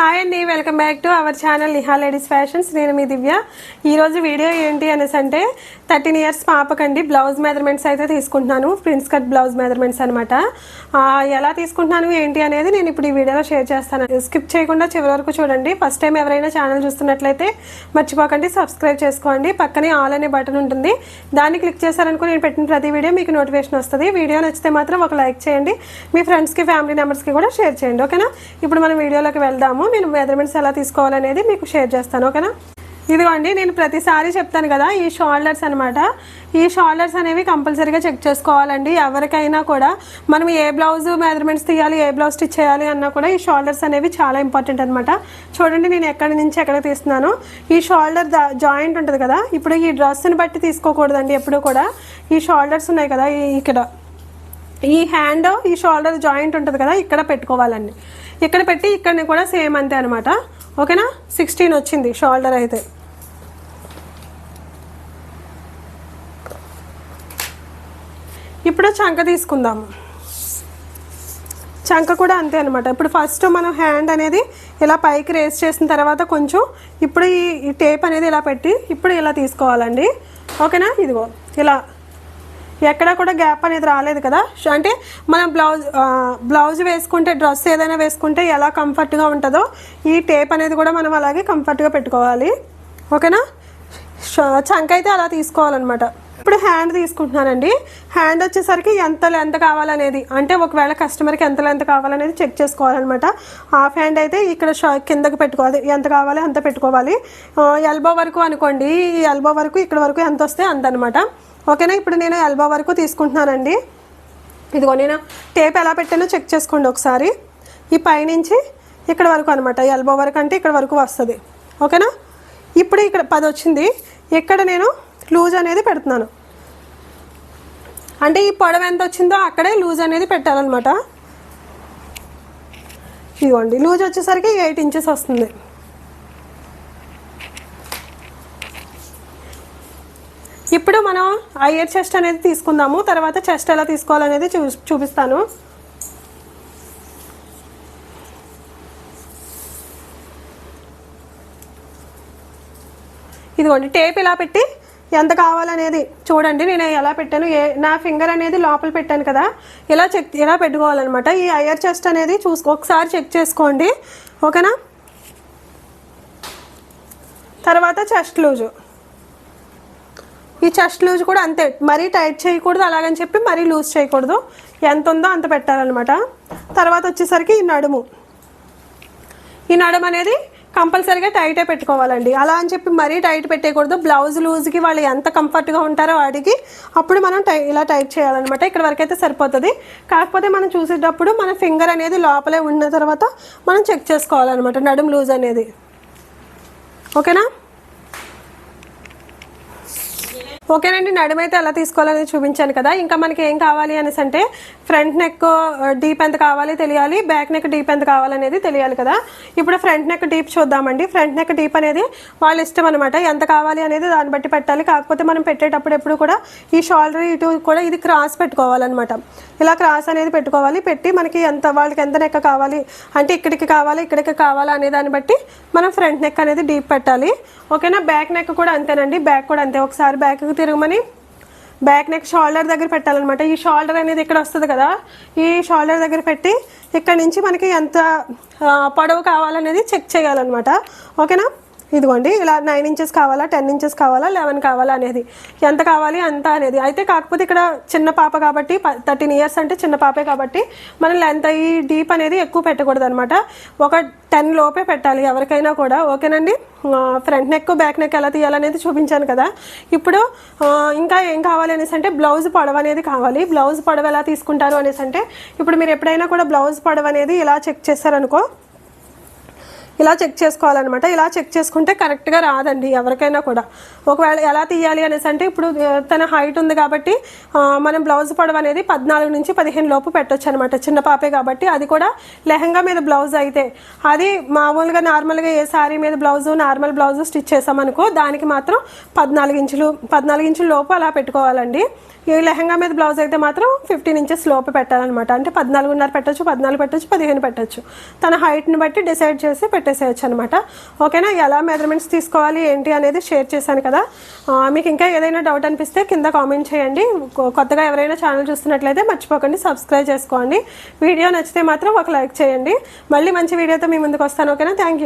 Hi అండి welcome back to our channel Niha ladies fashions. నేను మీ దివ్య. ఈరోజు వీడియో ఏంటి అనేసి అంటే థర్టీన్ ఇయర్స్ పాపకండి బ్లౌజ్ మెజర్మెంట్స్ అయితే తీసుకుంటున్నాను ప్రిన్స్ కట్ బ్లౌజ్ మెజర్మెంట్స్ అనమాట ఎలా తీసుకుంటున్నాను ఏంటి అనేది నేను ఇప్పుడు ఈ వీడియోలో షేర్ చేస్తాను. స్కిప్ చేయకుండా చివరి వరకు చూడండి. ఫస్ట్ టైం ఎవరైనా ఛానల్ చూస్తున్నట్లయితే మర్చిపోకండి సబ్స్క్రైబ్ చేసుకోండి. పక్కనే ఆల్ అనే బటన్ ఉంటుంది. దాన్ని క్లిక్ చేశారనుకో నేను పెట్టిన ప్రతి వీడియో మీకు నోటిఫికేషన్ వస్తుంది. వీడియో నచ్చితే మాత్రం ఒక లైక్ చేయండి. మీ ఫ్రెండ్స్కి ఫ్యామిలీ మెంబర్స్కి కూడా షేర్ చేయండి. ఓకేనా? ఇప్పుడు మనం వీడియోలోకి వెళ్దాము. నేను మెజర్మెంట్స్ ఎలా తీసుకోవాలనేది మీకు షేర్ చేస్తాను ఓకేనా? ఇదిగోండి నేను ప్రతిసారి చెప్తాను కదా ఈ షోల్డర్స్ అనమాట ఈ షోల్డర్స్ అనేవి కంపల్సరీగా చెక్ చేసుకోవాలండి. ఎవరికైనా కూడా మనం ఏ బ్లౌజ్ మెజర్మెంట్స్ తీయాలి ఏ బ్లౌజ్ స్టిచ్ చేయాలి అన్నా కూడా ఈ షోల్డర్స్ అనేవి చాలా ఇంపార్టెంట్ అనమాట చూడండి నేను ఎక్కడి నుంచి ఎక్కడ తీస్తున్నాను. ఈ షోల్డర్ జాయింట్ ఉంటుంది కదా ఇప్పుడు ఈ డ్రెస్ని బట్టి తీసుకోకూడదండి ఎప్పుడు కూడా. ఈ షోల్డర్స్ ఉన్నాయి కదా ఇక్కడ. ఈ హ్యాండ్ ఈ షోల్డర్ జాయింట్ ఉంటుంది కదా ఇక్కడ పెట్టుకోవాలండి. ఇక్కడ పెట్టి ఇక్కడ కూడా సేమ్ అంతే అనమాట ఓకేనా? సిక్స్టీన్ వచ్చింది షోల్డర్ అయితే. ఇప్పుడు చంక తీసుకుందాము చంక కూడా అంతే అనమాట ఇప్పుడు ఫస్ట్ మనం హ్యాండ్ అనేది ఇలా పైకి రేస్ చేసిన తర్వాత కొంచెం ఇప్పుడు ఈ ఈ టేప్ అనేది ఇలా పెట్టి ఇప్పుడు ఇలా తీసుకోవాలండి. ఓకేనా? ఇదిగో ఇలా ఎక్కడా కూడా గ్యాప్ అనేది రాలేదు కదా? అంటే మనం బ్లౌజ్ బ్లౌజ్ వేసుకుంటే డ్రెస్ ఏదైనా వేసుకుంటే ఎలా కంఫర్ట్గా ఉంటుందో ఈ టేప్ అనేది కూడా మనం అలాగే కంఫర్ట్గా పెట్టుకోవాలి. ఓకేనా? ష- చంక అయితే అలా తీసుకోవాలన్నమాట. ఇప్పుడు హ్యాండ్ తీసుకుంటున్నానండి. హ్యాండ్ వచ్చేసరికి ఎంత లెంత్ కావాలనేది అంటే ఒకవేళ కస్టమర్కి ఎంత లెంత్ కావాలనేది చెక్ చేసుకోవాలన్నమాట. హాఫ్ హ్యాండ్ అయితే ఇక్కడ ష- కిందకి పెట్టుకోవాలి. ఎంత కావాలి అంత పెట్టుకోవాలి. ఎల్బో వరకు అనుకోండి. ఈ ఎల్బో వరకు ఇక్కడ వరకు ఎంత వస్తే అంత అనమాట ఓకేనా? ఇప్పుడు నేను ఎల్బో వరకు తీసుకుంటున్నానండి. ఇదిగో నేను టేప్ ఎలా పెట్టానో చెక్ చేసుకోండి ఒకసారి. ఈ పైనుంచి ఇక్కడ వరకు అనమాట ఎల్బో వరకు అంటే ఇక్కడ వరకు వస్తుంది. ఓకేనా? ఇప్పుడు ఇక్కడ పది వచ్చింది. ఇక్కడ నేను లూజ్ అనేది పెడుతున్నాను. అంటే ఈ పొడవు ఎంత వచ్చిందో అక్కడే లూజ్ అనేది పెట్టాలన్నమాట. ఇదిగోండి లూజ్ వచ్చేసరికి ఎయిట్ ఇంచెస్ వస్తుంది. ఇప్పుడు మనం ఐయర్ చెస్ట్ అనేది తీసుకుందాము. తర్వాత చెస్ట్ ఎలా తీసుకోవాలనేది చూ చూపిస్తాను. ఇదిగోండి టేప్ ఇలా పెట్టి ఎంత కావాలనేది చూడండి. నేను ఎలా పెట్టాను? ఏ నా ఫింగర్ అనేది లోపల పెట్టాను కదా. ఇలా చెక్ ఇలా పెట్టుకోవాలన్నమాట. ఈ ఐయర్ చెస్ట్ అనేది చూసుకో ఒకసారి చెక్ చేసుకోండి. ఓకేనా? తర్వాత చెస్ట్ లూజు ఈ చెస్ట్ లూజ్ కూడా అంతే. మరీ టైట్ చేయకూడదు అలాగని చెప్పి మరీ లూజ్ చేయకూడదు. ఎంత ఉందో అంత పెట్టాలన్నమాట. తర్వాత వచ్చేసరికి ఈ నడుము. ఈ నడుము అనేది కంపల్సరీగా టైటే పెట్టుకోవాలండి. అలా అని చెప్పి మరీ టైట్ పెట్టేయకూడదు. బ్లౌజ్ లూజ్కి వాళ్ళు ఎంత కంఫర్ట్గా ఉంటారో వాడికి అప్పుడు మనం టై ఇలా టైట్ చేయాలన్నమాట. ఇక్కడ వరకు అయితే సరిపోతుంది. కాకపోతే మనం చూసేటప్పుడు మన ఫింగర్ అనేది లోపలే ఉన్న తర్వాత మనం చెక్ చేసుకోవాలన్నమాట నడుము లూజ్ అనేది. ఓకేనా? ఓకేనండి నడుమైతే ఎలా తీసుకోవాలని చూపించాను కదా. ఇంకా మనకి ఏం కావాలి అనేసి అంటే ఫ్రంట్ నెక్ డీప్ ఎంత కావాలి తెలియాలి బ్యాక్ నెక్ డీప్ ఎంత కావాలనేది తెలియాలి కదా. ఇప్పుడు ఫ్రంట్ నెక్ డీప్ చూద్దామండి. ఫ్రంట్ నెక్ డీప్ అనేది వాళ్ళ ఇష్టం అనమాట ఎంత కావాలి అనేది దాన్ని బట్టి పెట్టాలి. కాకపోతే మనం పెట్టేటప్పుడు ఎప్పుడు కూడా ఈ షోల్డర్ ఇటు కూడా ఇది క్రాస్ పెట్టుకోవాలన్నమాట. ఇలా క్రాస్ అనేది పెట్టుకోవాలి. పెట్టి మనకి ఎంత వాళ్ళకి ఎంత నెక్ కావాలి అంటే ఇక్కడికి కావాలి ఇక్కడికి కావాలా అనే దాన్ని బట్టి మనం ఫ్రంట్ నెక్ అనేది డీప్ పెట్టాలి. ఓకేనా? బ్యాక్ నెక్ కూడా అంతేనండి. బ్యాక్ కూడా అంతే. ఒకసారి బ్యాక్కి తిరగమని బ్యాక్ నెక్ షోల్డర్ దగ్గర పెట్టాలన్నమాట. ఈ షోల్డర్ అనేది ఇక్కడ వస్తుంది కదా ఈ షోల్డర్ దగ్గర పెట్టి ఇక్కడ నుంచి మనకి ఎంత పొడవు కావాలనేది చెక్ చేయాలన్నమాట. ఓకేనా? ఇదిగోండి ఇలా నైన్ ఇంచెస్ కావాలా టెన్ ఇంచెస్ కావాలా లెవెన్ కావాలా అనేది. ఎంత కావాలి అంత అనేది. అయితే కాకపోతే ఇక్కడ చిన్న పాప కాబట్టి థర్టీన్ ఇయర్స్ అంటే చిన్న పాపే కాబట్టి మనం లెంత్ అయ్యి డీప్ అనేది ఎక్కువ పెట్టకూడదు అనమాట ఒక టెన్ లోపే పెట్టాలి ఎవరికైనా కూడా. ఓకేనండి? ఫ్రంట్ నెక్ బ్యాక్ నెక్ ఎలా తీయాలనేది చూపించాను కదా. ఇప్పుడు ఇంకా ఏం కావాలి అనేసి అంటే బ్లౌజ్ పొడవ అనేది కావాలి. బ్లౌజ్ పొడవ ఎలా తీసుకుంటారు అనేసి అంటే ఇప్పుడు మీరు ఎప్పుడైనా కూడా బ్లౌజ్ పొడవ అనేది ఇలా చెక్ చేస్తారనుకో ఇలా చెక్ చేసుకోవాలన్నమాట. ఇలా చెక్ చేసుకుంటే కరెక్ట్గా రాదండి ఎవరికైనా కూడా. ఒకవేళ ఎలా తీయాలి అనేసి అంటే ఇప్పుడు తన హైట్ ఉంది కాబట్టి మనం బ్లౌజ్ పొడవు అనేది పద్నాలుగు నుంచి పదిహేను లోపు పెట్టొచ్చు అనమాట చిన్న పాపే కాబట్టి అది కూడా లెహంగా మీద బ్లౌజ్ అయితే. అది మామూలుగా నార్మల్గా ఏ శారీ మీద బ్లౌజు నార్మల్ బ్లౌజు స్టిచ్ చేసామనుకో దానికి మాత్రం పద్నాలుగు ఇంచులు పద్నాలుగు ఇంచుల లోపు అలా పెట్టుకోవాలండి. ఈ లెహంగా మీద బ్లౌజ్ అయితే మాత్రం ఫిఫ్టీన్ ఇంచెస్ లోపు పెట్టాలన్నమాట. అంటే పద్నాలుగున్నర పెట్టచ్చు పద్నాలుగు పెట్టొచ్చు పదిహేను పెట్టొచ్చు. తన హైట్ని బట్టి డిసైడ్ చేసి పెట్టేసేయచ్చు అనమాట ఓకేనా? ఎలా మెజర్మెంట్స్ తీసుకోవాలి ఏంటి అనేది షేర్ చేశాను కదా. మీకు ఇంకా ఏదైనా డౌట్ అనిపిస్తే కింద కామెంట్ చేయండి. కొత్తగా ఎవరైనా ఛానల్ చూస్తున్నట్లయితే మర్చిపోకండి సబ్స్క్రైబ్ చేసుకోండి. వీడియో నచ్చితే మాత్రం ఒక లైక్ చేయండి. మళ్ళీ మంచి వీడియోతో మీ ముందుకు వస్తాను. ఓకేనా? Thank you